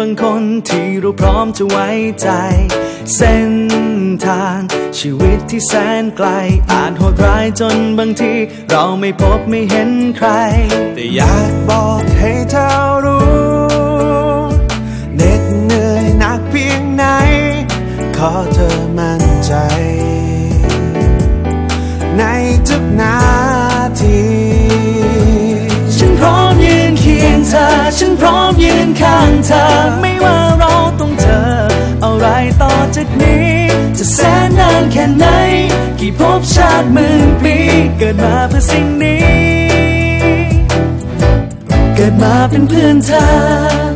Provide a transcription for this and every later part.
บางคนที่เราพร้อมจะไว้ใจ เส้นทางชีวิตที่แสนไกล อาจโหดร้ายจนบางที เราไม่พบไม่เห็นใคร แต่อยากบอกให้เธอรู้ แสนนานแค่ไหน กี่ภพชาติหมื่นปี เกิดมาเพื่อสิ่งนี้ เกิดมาเป็นเพื่อนเธอ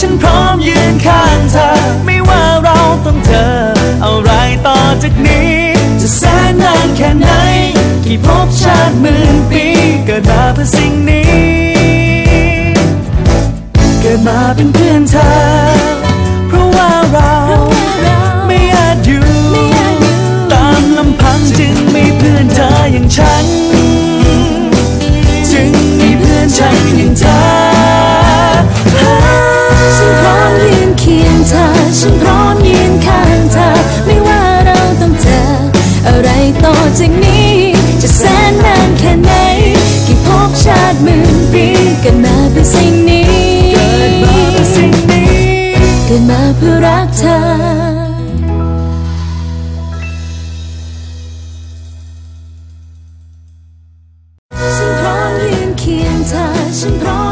ฉันพร้อมยืนข้างเธอ ไม่ว่าเราต้องเจออะไรต่อจากนี้ จะแสนนานแค่ไหน กี่ภพชาติหมื่นปี เกิดมาเพื่อสิ่งนี้ เกิดมาเป็นเพื่อนเธอ เพราะว่าเราไม่อาจอยู่ ตามลำพังจึงมีเพื่อนเธออย่างฉัน จึงมีเพื่อนฉันอย่างเธอ ฉันพร้อมยืนข้างเธอ ไม่ว่าเราต้องเจอ อะไรต่อจากนี้ จะแสนนานแค่ไหน กี่ภพชาติหมื่นปีเกิดมาเพื่อสิ่งนี้ เกิดมาเพื่อสิ่งนี้ เกิดมาเพื่อรักเธอฉันพร้อมยืนเคียงเธอฉันพร้อม